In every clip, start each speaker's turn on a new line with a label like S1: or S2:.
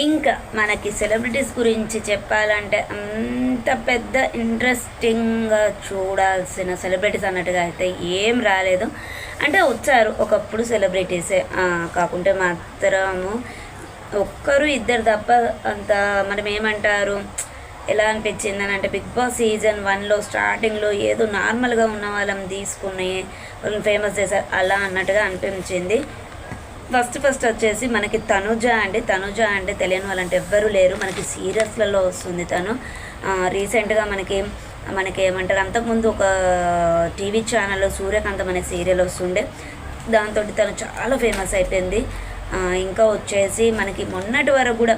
S1: ఇంకా మనకి సెలబ్రిటీస్ గురించి చెప్పాలంటే అంత పెద్ద ఇంట్రెస్టింగ్గా చూడాల్సిన సెలబ్రిటీస్ అన్నట్టుగా అయితే ఏం రాలేదు. అంటే వచ్చారు ఒకప్పుడు సెలబ్రిటీసే కాకుంటే మాత్రము ఒక్కరు ఇద్దరు తప్ప అంత మనం ఏమంటారు? ఎలా అనిపించింది అని అంటే బిగ్ బాస్ సీజన్ వన్లో స్టార్టింగ్లో ఏదో నార్మల్గా ఉన్న వాళ్ళని తీసుకుని వాళ్ళని ఫేమస్ చేశారు. అలా అన్నట్టుగా అనిపించింది. ఫస్ట్ ఫస్ట్ వచ్చేసి మనకి తనుజ అండి. తనుజ అంటే తెలియని వాళ్ళంటే ఎవ్వరూ లేరు. మనకి సీరియల్స్లలో వస్తుంది తను. రీసెంట్గా మనకి మనకి ఏమంటారు అంతకుముందు ఒక టీవీ ఛానల్లో సూర్యకాంతం అనే సీరియల్ వస్తుండే. దాంతో తను చాలా ఫేమస్ అయిపోయింది. ఇంకా వచ్చేసి మనకి మొన్నటి వరకు కూడా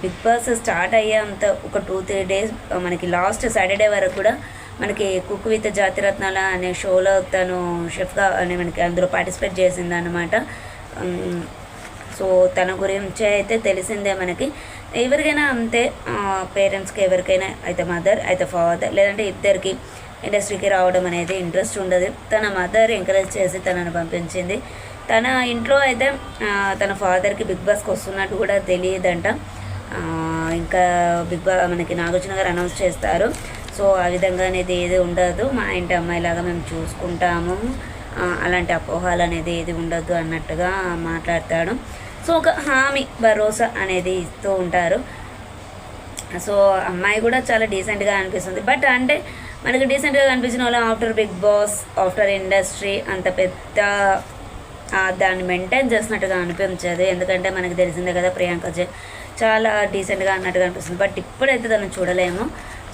S1: బిగ్ బాస్ స్టార్ట్ అయ్యేంత ఒక టూ త్రీ డేస్ మనకి లాస్ట్ సాటర్డే వరకు కూడా మనకి కుక్ విత్ జాతిరత్నాల అనే షోలో తను షెఫ్గా అనే మనకి అందులో పార్టిసిపేట్ చేసింది అనమాట సో తన గురించి అయితే తెలిసిందే మనకి. ఎవరికైనా అంతే పేరెంట్స్కి ఎవరికైనా అయితే మదర్ అయితే ఫాదర్ లేదంటే ఇద్దరికి ఇండస్ట్రీకి రావడం అనేది ఇంట్రెస్ట్ ఉండదు. తన మదర్ ఎంకరేజ్ చేసి తనను పంపించింది. తన ఇంట్లో అయితే తన ఫాదర్కి బిగ్ బాస్కి వస్తున్నట్టు కూడా తెలియదంట. ఇంకా బిగ్ బా మనకి నాగార్జున గారు అనౌన్స్ చేస్తారు. సో ఆ విధంగా అనేది ఏది ఉండదు. మా ఇంటి అమ్మాయిలాగా మేము చూసుకుంటాము. అలాంటి అపోహలు అనేది ఏది ఉండొద్దు అన్నట్టుగా మాట్లాడతాడు. సో ఒక హామీ భరోసా అనేది ఇస్తూ ఉంటారు. సో అమ్మాయి కూడా చాలా డీసెంట్గా అనిపిస్తుంది. బట్ అంటే మనకి డీసెంట్గా కనిపించిన వాళ్ళు after Bigg Boss after industry అంత పెద్ద దాన్ని మెయింటైన్ చేసినట్టుగా అనిపించదు. ఎందుకంటే మనకి తెలిసిందే కదా ప్రియాంక చాలా డీసెంట్గా అన్నట్టుగా అనిపిస్తుంది. బట్ ఇప్పుడైతే తను చూడలేము.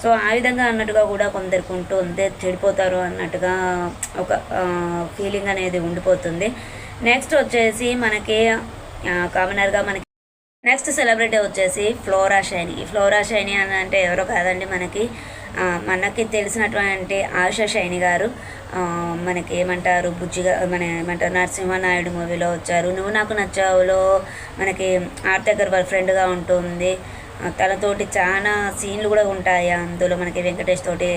S1: సో ఆ విధంగా అన్నట్టుగా కూడా కొందరికి ఉంటుంది చెడిపోతారు అన్నట్టుగా ఒక ఫీలింగ్ అనేది ఉండిపోతుంది. నెక్స్ట్ వచ్చేసి మనకి కామనర్గా మనకి నెక్స్ట్ సెలబ్రిటీ వచ్చేసి ఫ్లోరా షైని ఫ్లోరా షైని అని అంటే ఎవరో కాదండి మనకి. మనకి తెలిసినటువంటి ఆశా షైని గారు. మనకి ఏమంటారు బుజ్జిగా మన ఏమంటారు నరసింహనాయుడు మూవీలో వచ్చారు. నువ్వు నాకు నచ్చావులో మనకి ఆర్తి అగర్వాల్ ఫ్రెండ్గా ఉంటుంది. తనతోటి చాలా సీన్లు కూడా ఉంటాయి? అందులో మనకి వెంకటేష్ తోటి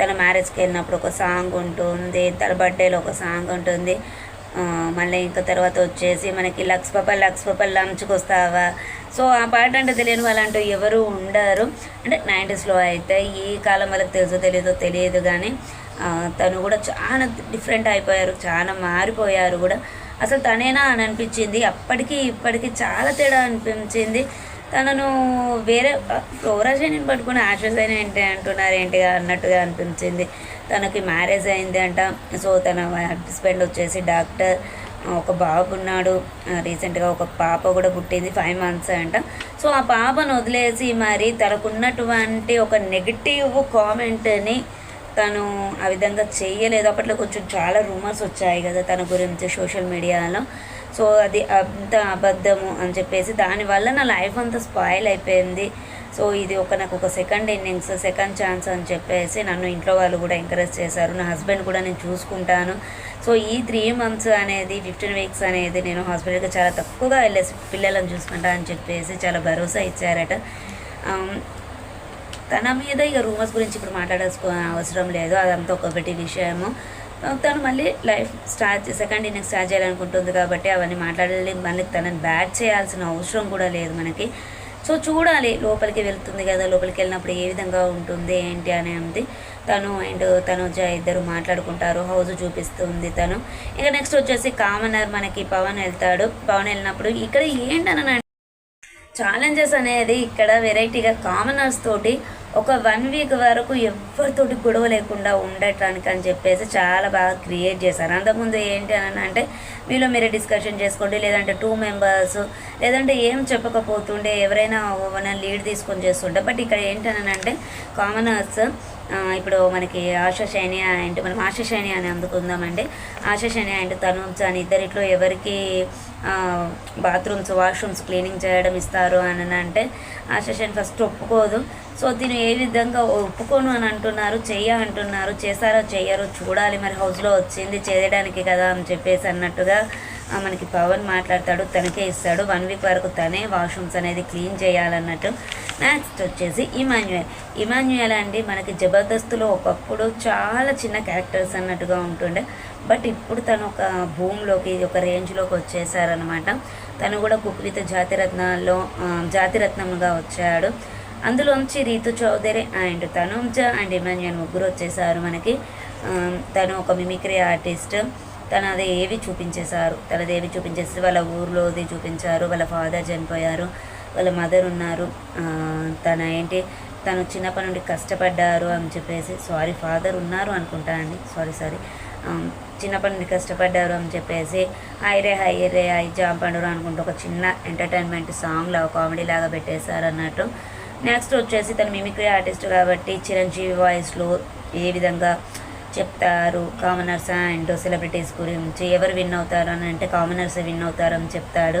S1: తన మ్యారేజ్కి వెళ్ళినప్పుడు ఒక సాంగ్ ఉంటుంది తన బర్త్డేలో ఒక సాంగ్ ఉంటుంది. మళ్ళీ ఇంకా తర్వాత వచ్చేసి మనకి లక్స్ పాప లక్స్ పాప లంచ్కి వస్తావా? సో ఆ పాట అంటే తెలియని వాళ్ళంటూ ఎవరు ఉండరు. అంటే నైంటీస్లో అయితే ఈ కాలం వాళ్ళకి తెలుసో తెలియదో తెలియదు కానీ తను కూడా చాలా డిఫరెంట్ అయిపోయారు చాలా మారిపోయారు కూడా. అసలు తనేనా అని అనిపించింది. అప్పటికి ఇప్పటికి చాలా తేడా అనిపించింది. తనను వేరే ఫ్లోరాజీని పట్టుకుని ఆశ్వాస ఏంటి అంటున్నారు ఏంటిగా అన్నట్టుగా అనిపించింది. తనకి మ్యారేజ్ అయింది అంట. సో తన హస్బెండ్ వచ్చేసి డాక్టర్ ఒక బాబు ఉన్నాడు. రీసెంట్గా ఒక పాప కూడా పుట్టింది ఫైవ్ మంత్స్ అంట. సో ఆ పాపను వదిలేసి మరి తనకున్నటువంటి ఒక నెగిటివ్ కామెంట్ని తను ఆ విధంగా చేయలేదు. అప్పట్లో కొంచెం చాలా రూమర్స్ వచ్చాయి కదా తన గురించి సోషల్ మీడియాలో. సో అది అంత అబద్ధము అని చెప్పేసి దానివల్ల నా లైఫ్ అంతా స్పాయిల్ అయిపోయింది. సో ఇది ఒక నాకు ఒక సెకండ్ ఇన్నింగ్స్ సెకండ్ ఛాన్స్ అని చెప్పేసి నన్ను ఇంట్లో వాళ్ళు కూడా ఎంకరేజ్ చేశారు. నా హస్బెండ్ కూడా నేను చూసుకుంటాను. సో ఈ త్రీ మంత్స్ అనేది ఫిఫ్టీన్ వీక్స్ అనేది నేను హాస్పిటల్కి చాలా తక్కువగా వెళ్ళేసి పిల్లలను చూసుకుంటా అని చెప్పేసి చాలా భరోసా ఇచ్చారట. తన మీద ఇక రూమర్స్ గురించి ఇప్పుడు మాట్లాడేసుకో అవసరం లేదు. అదంతా ఒకటి విషయము. తను మళ్ళీ life start second inning start చేయాలనుకుంటుంది కాబట్టి అవన్నీ మాట్లాడాలి మళ్ళీ తనని బ్యాట్ చేయాల్సిన అవసరం కూడా లేదు మనకి. సో చూడాలి లోపలికి వెళ్తుంది కదా. లోపలికి వెళ్ళినప్పుడు ఏ విధంగా ఉంటుంది ఏంటి అని ఉంది తను అండ్ తనుజ ఇద్దరు మాట్లాడుకుంటారు. హౌస్ చూపిస్తుంది తను. ఇక నెక్స్ట్ వచ్చేసి కామనర్ మనకి పవన్ వెళ్తాడు. పవన్ వెళ్ళినప్పుడు ఇక్కడ ఏంటని ఛాలెంజెస్ అనేది ఇక్కడ వెరైటీగా కామనర్స్ తోటి ఒక వన్ వీక్ వరకు ఎవరితోటి గొడవ లేకుండా ఉండటానికి అని చెప్పేసి చాలా బాగా క్రియేట్ చేశారు. అంతకుముందు ఏంటి అని అంటే మీలో మీరే డిస్కషన్ చేసుకోండి లేదంటే టూ మెంబర్స్ లేదంటే ఏం చెప్పకపోతుండే ఎవరైనా లీడ్ తీసుకొని చేస్తుంటే బట్ ఇక్కడ ఏంటి అని అంటే కామనర్స్ ఇప్పుడు మనకి ఆశా శైని అండ్ మనం ఆశా శైని అని అందుకుందామండి. ఆశా శైని అండ్ తనూజ్ అని ఇద్దరిట్లో ఎవరికి బాత్రూమ్స్ వాష్రూమ్స్ క్లీనింగ్ చేయడం ఇస్తారు అని అంటే ఆశా శైని ఫస్ట్ ఒప్పుకోదు. సో దీన్ని ఏ విధంగా ఒప్పుకోను అని అంటున్నారు చెయ్య అంటున్నారు చేశారో చెయ్యరో చూడాలి మరి హౌస్లో వచ్చింది చేయడానికి కదా అని చెప్పేసి అన్నట్టుగా మనకి పవన్ మాట్లాడతాడు తనకే ఇస్తాడు వన్ వీక్ వరకు తనే వాష్రూమ్స్ అనేది క్లీన్ చేయాలన్నట్టు. నెక్స్ట్ వచ్చేసి ఇమాన్యుయల్. ఇమాన్యుయల్ అండి మనకి జబర్దస్త్లో ఒకప్పుడు చాలా చిన్న క్యారెక్టర్స్ అన్నట్టుగా ఉంటుండే. బట్ ఇప్పుడు తను ఒక భూమిలోకి ఒక రేంజ్లోకి వచ్చేసారనమాట తను కూడా కుక్ విత్ జాతిరత్నాల్లో జాతిరత్నంగా వచ్చాడు. అందులోంచి రీతు చౌదరి అండ్ తనుజ అండ్ ఇమాన్యుయల్ ముగ్గురు వచ్చేసారు మనకి. తను ఒక మిమిక్రీ ఆర్టిస్ట్ తనది అది ఏవి చూపించేశారు? తనది ఏవి చూపించేసి వాళ్ళ ఊర్లోది చూపించారు వాళ్ళ ఫాదర్ చనిపోయారు వాళ్ళ మదర్ ఉన్నారు. తన ఏంటి తను చిన్నప్పటి నుండి కష్టపడ్డారు అని చెప్పేసి సారీ ఫాదర్ ఉన్నారు అనుకుంటానండి సారీ సారీ చిన్నప్పటి నుండి కష్టపడ్డారు అని చెప్పేసి హై రే హై రే హై జాంప్ అండరు అనుకుంటూ ఒక చిన్న ఎంటర్టైన్మెంట్ సాంగ్ లాగా కామెడీ లాగా పెట్టేశారు అన్నట్టు. నెక్స్ట్ వచ్చేసి తను మిమిక్రీ ఆర్టిస్ట్ కాబట్టి చిరంజీవి వాయిస్లో ఏ విధంగా చెప్తారు. కామనర్స్ అండ్ సెలబ్రిటీస్ గురించి ఎవరు విన్ అవుతారు అని అంటే కామనర్స్ విన్ అవుతారు అని చెప్తాడు.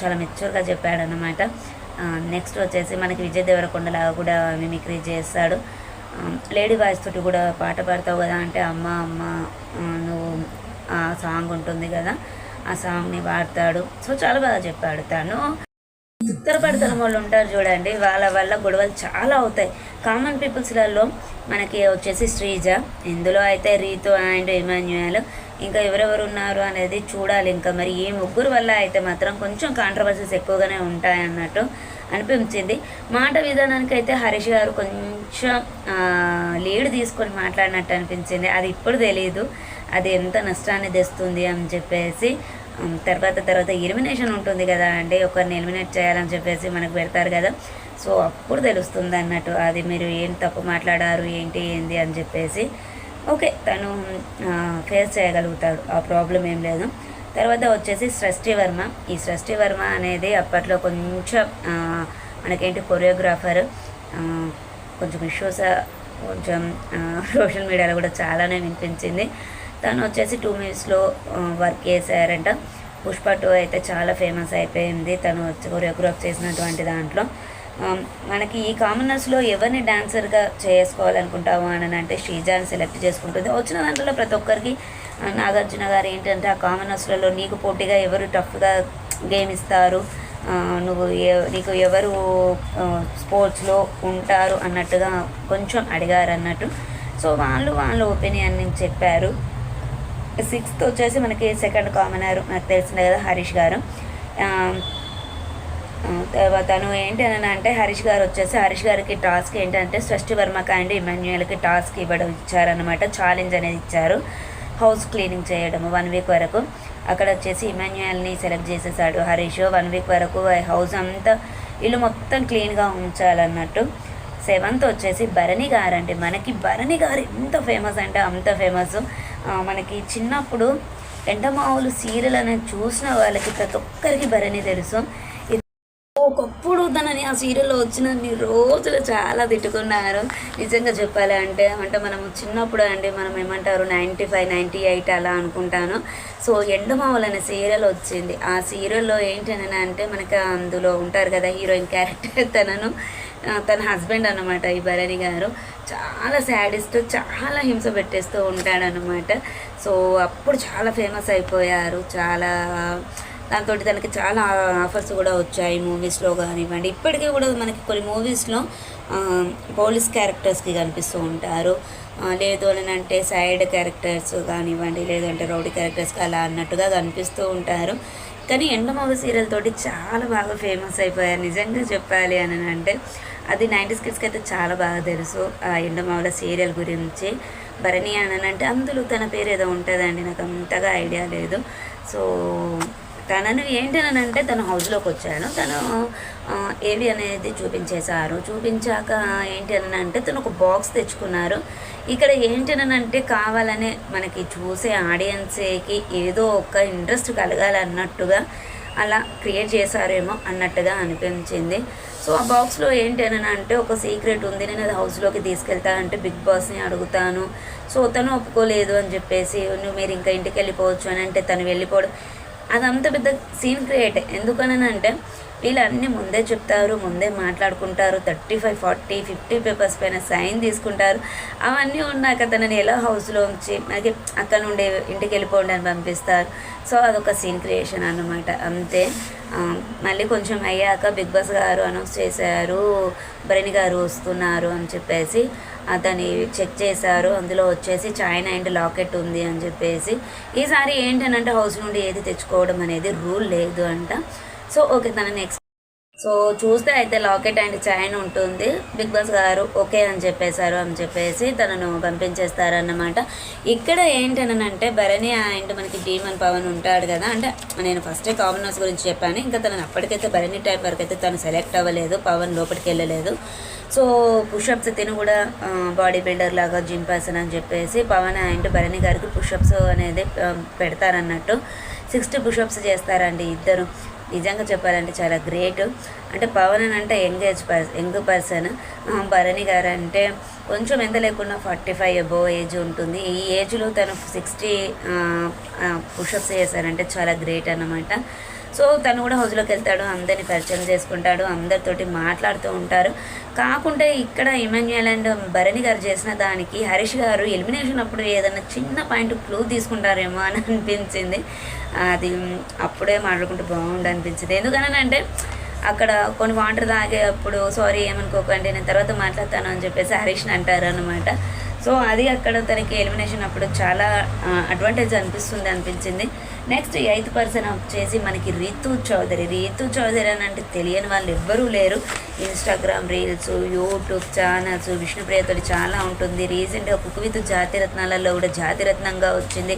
S1: చాలా మెచ్యూర్గా చెప్పాడు అనమాట నెక్స్ట్ వచ్చేసి మనకి విజయ్ దేవరకొండ లాగా కూడా మిమిక్రీ చేస్తాడు. లేడీ వాయిస్ తోటి కూడా పాట పాడతావు కదా అంటే అమ్మ అమ్మ నువ్వు ఆ సాంగ్ ఉంటుంది కదా ఆ సాంగ్ని పాడతాడు. సో చాలా బాగా చెప్పాడు తను. ఉత్తరపడతనం వాళ్ళు ఉంటారు చూడండి వాళ్ళ వల్ల గొడవలు చాలా అవుతాయి. కామన్ పీపుల్స్లలో మనకి వచ్చేసి శ్రీజ. ఇందులో అయితే రీతు అండ్ ఇమాన్యుయల్. ఇంకా ఎవరెవరు ఉన్నారు అనేది చూడాలి. ఇంకా మరి ఈ ముగ్గురు వల్ల అయితే మాత్రం కొంచెం కాంట్రవర్సీస్ ఎక్కువగానే ఉంటాయి అన్నట్టు అనిపించింది. మాట విధానానికి అయితే హరీష్ గారు కొంచెం లీడ్ తీసుకొని మాట్లాడినట్టు అనిపించింది. అది ఇప్పుడు తెలియదు అది ఎంత నష్టాన్ని తెస్తుంది అని చెప్పేసి తర్వాత తర్వాత ఎలిమినేషన్ ఉంటుంది కదా అండి. ఒకరిని ఎలిమినేట్ చేయాలని చెప్పేసి మనకు పెడతారు కదా. సో అప్పుడు తెలుస్తుంది అన్నట్టు అది మీరు ఏం తప్పు మాట్లాడారు ఏంటి ఏంది అని చెప్పేసి. ఓకే తను ఫేస్ చేయగలుగుతాడు. ఆ ప్రాబ్లం ఏం లేదు. తర్వాత వచ్చేసి సృష్టి వర్మ ఈ సృష్టి వర్మ అనేది అప్పట్లో కొంచెం మనకేంటి కొరియోగ్రాఫర్ కొంచెం ఇష్యూస్ కొంచెం సోషల్ మీడియాలో కూడా చాలానే వినిపించింది. తను వచ్చేసి టూ మినిట్స్లో వర్క్ చేశారంట. పుష్ప టూ అయితే చాలా ఫేమస్ అయిపోయింది. తను వచ్చి కొరియోగ్రాఫ్ చేసినటువంటి దాంట్లో. మనకి ఈ కామనర్స్లో ఎవరిని డాన్సర్గా చేసుకోవాలనుకుంటాము అని అంటే శ్రీజాని సెలెక్ట్ చేసుకుంటుంది. వచ్చిన దాంట్లో ప్రతి ఒక్కరికి నాగార్జున గారు ఏంటంటే ఆ కామనర్స్లలో నీకు పోటీగా ఎవరు టఫ్గా గేమ్ ఇస్తారు? నువ్వు నీకు ఎవరు స్పోర్ట్స్లో ఉంటారు అన్నట్టుగా కొంచెం అడిగారు అన్నట్టు. సో వాళ్ళు వాళ్ళ ఒపీనియన్ చెప్పారు. సిక్స్త్ వచ్చేసి మనకి సెకండ్ కామనర్ నాకు తెలిసిందే కదా హరీష్ గారు. తను ఏంటని అంటే హరీష్ గారు వచ్చేసి హరీష్ గారికి టాస్క్ ఏంటంటే సృష్టి వర్మకి అండ్ ఇమాన్యుయల్కి టాస్క్ ఇవ్వడం ఇచ్చారనమాట ఛాలెంజ్ అనేది ఇచ్చారు. హౌస్ క్లీనింగ్ చేయడం వన్ వీక్ వరకు. అక్కడ వచ్చేసి ఇమాన్యుయల్ని సెలెక్ట్ చేసేసాడు హరీష్. వన్ వీక్ వరకు హౌస్ అంతా ఇల్లు మొత్తం క్లీన్గా ఉంచాలన్నట్టు. సెవెంత్ వచ్చేసి భరణి గారు అండి. మనకి భరణి గారు ఎంత ఫేమస్ అంటే అంత ఫేమస్. మనకి చిన్నప్పుడు ఎండమావులు సీరియల్ అనేది చూసిన వాళ్ళకి ప్రతి ఒక్కరికి భరణి తెలుసు. తనని ఆ సీరియల్లో వచ్చినన్ని రోజులు చాలా తిట్టుకున్నారు. నిజంగా చెప్పాలి అంటే అంటే మనం చిన్నప్పుడు అండి మనం ఏమంటారు నైంటీ ఫైవ్ నైంటీ ఎయిట్ అలా అనుకుంటాను. సో ఎండమావులు అనే సీరియల్ వచ్చింది. ఆ సీరియల్లో ఏంటి అంటే మనకి అందులో ఉంటారు కదా హీరోయిన్ క్యారెక్టర్ తనను తన హస్బెండ్ అనమాట ఈ భరణి గారు. చాలా శాడిస్ట్ చాలా హింస పెట్టేస్తూ ఉంటాడనమాట సో అప్పుడు చాలా ఫేమస్ అయిపోయారు. చాలా దాంతో తనకి చాలా ఆఫర్స్ కూడా వచ్చాయి మూవీస్లో కానివ్వండి. ఇప్పటికీ కూడా మనకి కొన్ని మూవీస్లో పోలీస్ క్యారెక్టర్స్కి కనిపిస్తూ ఉంటారు. లేదు అని అంటే సైడ్ క్యారెక్టర్స్ కానివ్వండి లేదంటే రౌడీ క్యారెక్టర్స్కి అలా అన్నట్టుగా కనిపిస్తూ ఉంటారు. కానీ ఎండమావ సీరియల్ తోటి చాలా బాగా ఫేమస్ అయిపోయారు. నిజంగా చెప్పాలి అని అంటే అది నైంటీస్ కిడ్స్కి అయితే చాలా బాగా తెలుసు ఆ ఎండమావుల సీరియల్ గురించి. భరణి అని అంటే అందులో తన పేరు ఏదో ఉంటుందండి నాకు అంతగా ఐడియా లేదు. సో తనను ఏంటి తను హౌస్లోకి వచ్చాడు తను ఏవి అనేది చూపించేశారు. చూపించాక ఏంటి అని అంటే తను ఒక బాక్స్ తెచ్చుకున్నారు. ఇక్కడ ఏంటి అని అంటే కావాలనే మనకి చూసే ఆడియన్స్కి ఏదో ఒక ఇంట్రెస్ట్ కలగాలన్నట్టుగా అలా క్రియేట్ చేశారేమో అన్నట్టుగా అనిపించింది. సో ఆ బాక్స్లో ఏంటి అని అంటే ఒక సీక్రెట్ ఉంది. నేను అది హౌస్లోకి తీసుకెళ్తా అంటే బిగ్ బాస్ని అడుగుతాను. సో తను ఒప్పుకోలేదు అని చెప్పేసి నువ్వు మీరు ఇంకా ఇంటికి వెళ్ళిపోవచ్చు అని అంటే తను వెళ్ళిపోవడం అదంత పెద్ద సీన్ క్రియేట్ ఎందుకనంటే వీళ్ళన్నీ ముందే చెప్తారు ముందే మాట్లాడుకుంటారు thirty five forty fifty papers పైన సైన్ తీసుకుంటారు. అవన్నీ ఉన్నాక తనని ఎలా హౌస్లో ఉంచి మనకి అక్కడ నుండి ఇంటికి వెళ్ళిపోండి అని పంపిస్తారు. సో అదొక సీన్ క్రియేషన్ అన్నమాట. అంతే. మళ్ళీ కొంచెం అయ్యాక బిగ్ బాస్ గారు అనౌన్స్ చేశారు భరణి గారు వస్తున్నారు అని చెప్పేసి. అతని చెక్ చేశారు. అందులో వచ్చేసి చైన్ అండ్ లాకెట్ ఉంది అని చెప్పేసి. ఈసారి ఏంటనంటే హౌస్ నుండి ఏది తెచ్చుకోవడం అనేది రూల్ లేదు అంట. సో ఓకే తన నెక్స్ట్ సో చూస్తే అయితే లాకెట్ అండ్ చైన్ ఉంటుంది. బిగ్ బాస్ గారు ఓకే అని చెప్పేశారు అని చెప్పేసి తనను పంపించేస్తారన్నమాట. ఇక్కడ ఏంటనంటే భరణి అండ్ మనకి డీమన్ పవన్ ఉంటాడు కదా. అంటే నేను ఫస్టే కామనర్స్ గురించి చెప్పాను. ఇంకా తనను అప్పటికైతే భరణి టైప్ వరకు అయితే తను సెలెక్ట్ అవ్వలేదు. పవన్ లోపలికి వెళ్ళలేదు. సో పుషప్స్ తిని కూడా బాడీ బిల్డర్ లాగా జిమ్ పర్సన్ అని చెప్పేసి పవన్ అండ్ భరణి గారికి పుషప్స్ అనేది పెడతారన్నట్టు. సిక్స్టీ పుషప్స్ చేస్తారండి ఇద్దరు. నిజంగా చెప్పాలంటే చాలా గ్రేట్. అంటే పవన్ అని అంటే young age person young person. Bharani garu అంటే కొంచెం ఎంత లేకుండా ఫార్టీ ఫైవ్ అబో ఏజ్ ఉంటుంది. ఈ ఏజ్లో తను సిక్స్టీ పుషప్స్ చేశారంటే చాలా గ్రేట్ అన్నమాట. సో తను కూడా హౌస్లోకి వెళ్తాడు అందరిని పరిచయం చేసుకుంటాడు అందరితోటి మాట్లాడుతూ ఉంటారు. కాకుంటే ఇక్కడ ఇమాన్యుయల్ అండ్ భరణి గారు చేసిన దానికి హరీష్ గారు ఎలిమినేషన్ అప్పుడు ఏదైనా చిన్న పాయింట్ క్లూ తీసుకుంటారేమో అని అనిపించింది. అది అప్పుడే మాట్లాడుకుంటే బాగుండు అనిపించింది. ఎందుకనంటే అక్కడ కొన్ని వాటర్ తాగేటప్పుడు సారీ ఏమనుకోకండి నేను తర్వాత మాట్లాడతాను అని చెప్పేసి హరీష్ని అంటారు అనమాట సో అది అక్కడ తనకి ఎలిమినేషన్ అప్పుడు చాలా అడ్వాంటేజ్ అనిపిస్తుంది అనిపించింది. నెక్స్ట్ ఎయిత్ పర్సన్ వచ్చేసి మనకి రీతు చౌదరి. రీతు చౌదరి అని అంటే తెలియని వాళ్ళు ఎవ్వరూ లేరు. ఇన్స్టాగ్రామ్ రీల్స్ యూట్యూబ్ ఛానల్స్ విష్ణుప్రియతో చాలా ఉంటుంది. రీసెంట్గా కుక్ విత్ జాతిరత్నాలలో కూడా జాతిరత్నంగా వచ్చింది.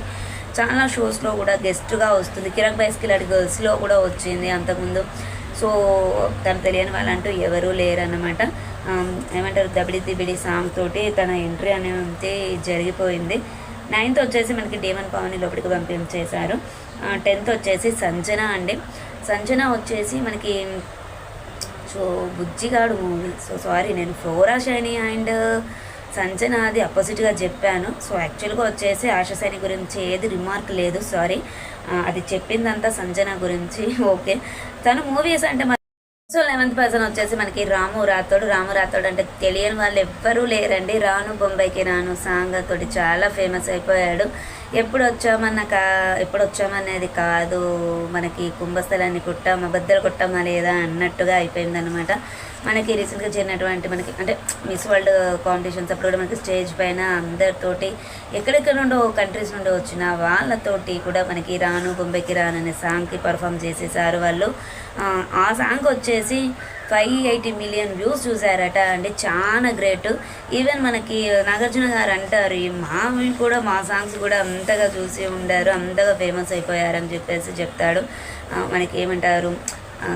S1: చాలా షోస్లో కూడా గెస్ట్గా వస్తుంది. కిరణ్ బైస్కిల్ గర్ల్స్లో కూడా వచ్చింది అంతకుముందు. సో తను తెలియని వాళ్ళంటూ ఎవరూ లేరన్నమాట. Um, ఏమంటారు? దబిడి దిబిడి సాంగ్ తోటి తన ఎంట్రీ అనేది జరిగిపోయింది. నైన్త్ వచ్చేసి మనకి డేమన్ పవన్ లోపలికి పంపించేశారు. టెన్త్ వచ్చేసి సంజన అండి. సంజన వచ్చేసి మనకి so Bujjigadu movie so sorry నేను ఫ్లోరా షైని అండ్ సంజన అది అపోజిట్గా చెప్పాను. సో యాక్చువల్గా వచ్చేసి ఆశా సైని గురించి ఏది రిమార్క్ లేదు సారీ అది చెప్పిందంతా సంజన గురించి ఓకే తను మూవీస్ అంటే మరి సో లెవెంత్ పర్సన్ వచ్చేసి మనకి రాము రాతోడు రాము రాతోడు అంటే తెలియని వాళ్ళు ఎవ్వరూ లేరండి. రాను బొంబాయికి రాను సాంగ్ తోటి చాలా ఫేమస్ అయిపోయాడు. ఎప్పుడు వచ్చామన్న కా ఎప్పుడు వచ్చామనేది కాదు. మనకి కుంభస్థలాన్ని కుట్టామా బద్దలు కొట్టామా లేదా అన్నట్టుగా అయిపోయిందనమాట మనకి రీసెంట్గా జరిగినటువంటి మనకి అంటే మిస్ వరల్డ్ కాంపిటీషన్స్ అప్పుడు కూడా మనకి స్టేజ్ పైన అందరితోటి ఎక్కడెక్కడ నుండో కంట్రీస్ నుండి వచ్చిన వాళ్ళతోటి కూడా మనకి రాను బొంబైకి రాను అనే సాంగ్కి పర్ఫామ్ చేసేసారు వాళ్ళు. ఆ, సాంగ్ వచ్చేసి ఫైవ్ ఎయిటీ మిలియన్ వ్యూస్ చూసారట అంటే చాలా గ్రేట్ ఈవెన్ మనకి నాగార్జున గారు అంటారు ఈ మావి కూడా మా సాంగ్స్ కూడా అంతగా చూసి ఉండారు అంతగా ఫేమస్ అయిపోయారని చెప్పేసి చెప్తాడు. మనకి ఏమంటారు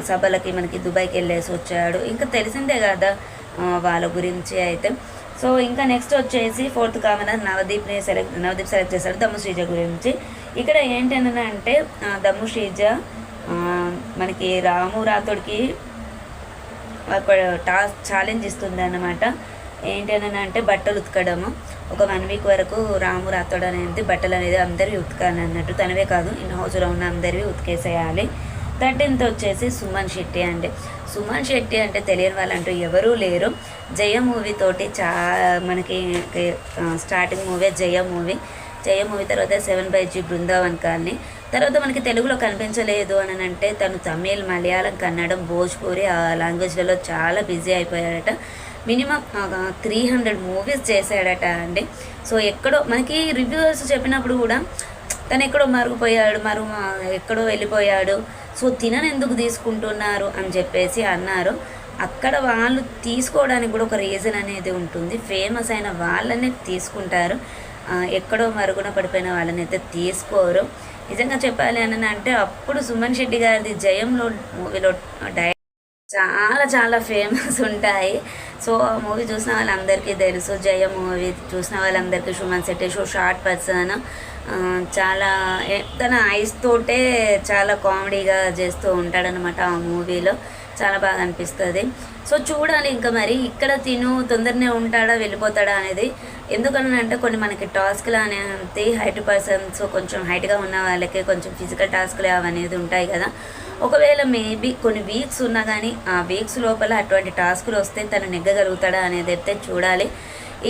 S1: సభలకి మనకి దుబాయ్కి వెళ్ళేసి వచ్చాడు. ఇంకా తెలిసిందే కదా వాళ్ళ గురించి అయితే. సో ఇంకా నెక్స్ట్ వచ్చేసి ఫోర్త్ కామనర్ నవదీప్ని సెలెక్ట్ నవదీప్ సెలెక్ట్ చేశాడు దమ్ము శ్రీజ గురించి. ఇక్కడ ఏంటంటే అంటే దమ్ము శ్రీజ మనకి రాము రాతోడికి ఒక టాస్క్ ఛాలెంజ్ ఇస్తుంది అన్నమాట. ఏంటని అంటే బట్టలు ఉతకడము. ఒక వన్ వీక్ వరకు రాము రాతోడు అనేది బట్టలు అనేది అందరివి ఉతకాలి అన్నట్టు. తనవే కాదు ఇన్ హౌస్లో ఉన్న అందరివి ఉతికేసేయాలి. థర్టీన్త్ వచ్చేసి సుమన్ శెట్టి అండి. సుమన్ శెట్టి అంటే తెలియని వాళ్ళంటూ ఎవరూ లేరు. జయ మూవీ తోటి చా మనకి starting movie Jaya movie. Jaya movie తర్వాత seven by G Brindavan colony. తర్వాత మనకి తెలుగులో కనిపించలేదు అని అంటే తను తమిళ్ మలయాళం కన్నడం భోజ్పూరి ఆ లాంగ్వేజ్లలో చాలా బిజీ అయిపోయాడట. మినిమం త్రీ హండ్రెడ్ మూవీస్ చేశాడట అండి. సో ఎక్కడో మనకి రివ్యూవర్స్ చెప్పినప్పుడు కూడా తను ఎక్కడో మరుగుపోయాడు మరుగు ఎక్కడో వెళ్ళిపోయాడు. సో తినని ఎందుకు తీసుకుంటున్నారు? అని చెప్పేసి అన్నారు. అక్కడ వాళ్ళు తీసుకోవడానికి కూడా ఒక రీజన్ అనేది ఉంటుంది. ఫేమస్ అయిన వాళ్ళనే తీసుకుంటారు. ఎక్కడో మరుగున పడిపోయిన వాళ్ళని అయితే తీసుకోరు. నిజంగా చెప్పాలి అని అంటే అప్పుడు సుమన్ శెట్టి గారిది జయంలో మూవీలో డై చాలా చాలా ఫేమస్ ఉంటాయి. సో ఆ మూవీ చూసిన వాళ్ళందరికీ తెలుసు. జయ మూవీ చూసిన వాళ్ళందరికీ Suman Shetty so short person. చాలా తన ఐస్ తోటే చాలా కామెడీగా చేస్తూ ఉంటాడనమాట ఆ మూవీలో. చాలా బాగా అనిపిస్తుంది. సో చూడాలి ఇంకా మరి. ఇక్కడ తిను తొందరనే ఉంటాడా వెళ్ళిపోతాడా అనేది ఎందుకని అంటే కొన్ని మనకి టాస్క్లు అనేది హైట్ పర్సన్స్ కొంచెం హైట్గా ఉన్న వాళ్ళకి కొంచెం ఫిజికల్ టాస్క్లు అవనేది ఉంటాయి కదా. ఒకవేళ మేబీ కొన్ని వీక్స్ ఉన్నా కానీ ఆ వీక్స్ లోపల అటువంటి టాస్కులు వస్తే తను నెగ్గగలుగుతాడా అనేది అయితే చూడాలి.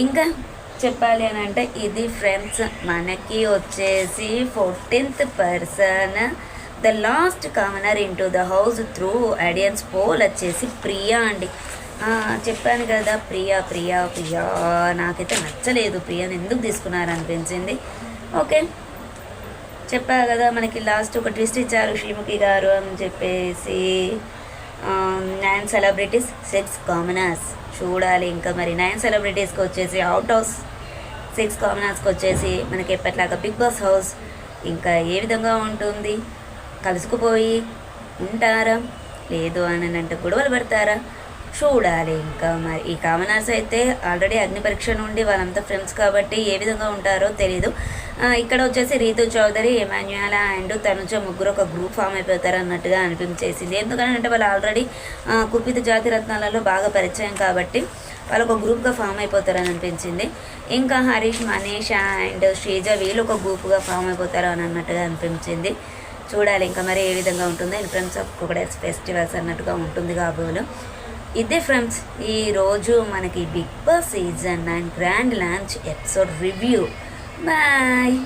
S1: ఇంకా చెప్పాలి అని అంటే ఇది ఫ్రెండ్స్ మనకి వచ్చేసి fourteenth person. The last commoner into the house through audience poll వచ్చేసి ప్రియా అండి. చెప్పాను కదా ప్రియా ప్రియా ప్రియా. నాకైతే నచ్చలేదు ప్రియాని ఎందుకు తీసుకున్నారు అనిపించింది ఓకే. చెప్పా కదా మనకి లాస్ట్ ఒక ట్విస్ట్ ఇచ్చారు శ్రీముఖి గారు అని చెప్పేసి. నైన్ సెలబ్రిటీస్ సిక్స్ కామనర్స్ చూడాలి ఇంకా మరి. నైన్ సెలబ్రిటీస్కి వచ్చేసి అవుట్ హౌస్ సిక్స్ కామనర్స్కి వచ్చేసి మనకి ఎప్పటిలాగా బిగ్ బాస్ హౌస్ ఇంకా ఏ విధంగా ఉంటుంది? కలుసుకుపోయి ఉంటారా? లేదు అని అంటే గొడవలు పడతారా? చూడాలి. ఇంకా మరి ఈ కామనర్స్ అయితే ఆల్రెడీ అగ్ని పరీక్ష నుండి వాళ్ళంతా ఫ్రెండ్స్ కాబట్టి ఏ విధంగా ఉంటారో తెలీదు. ఇక్కడ వచ్చేసి రీతు చౌదరి ఎమాన్యుయల్ అండ్ తనుజ ముగ్గురు ఒక గ్రూప్ ఫామ్ అయిపోతారు అన్నట్టుగా అనిపించేసింది. ఎందుకంటే వాళ్ళు ఆల్రెడీ కుపిత జాతి రత్నాలలో బాగా పరిచయం కాబట్టి వాళ్ళు ఒక గ్రూప్గా ఫామ్ అయిపోతారని అనిపించింది. ఇంకా హరీష్ మనీష్ అండ్ శ్రీజ వీళ్ళు ఒక గ్రూప్గా ఫామ్ అయిపోతారు అని అన్నట్టుగా అనిపించింది. చూడాలి. ఇంకా మరి ఏ విధంగా ఉంటుందో. In friends of crocodiles festivals అన్నట్టుగా ఉంటుంది కాబోలు. ఇదే ఫ్రెండ్స్ ఈరోజు మనకి Bigg Boss season nine grand launch episode review. Bye!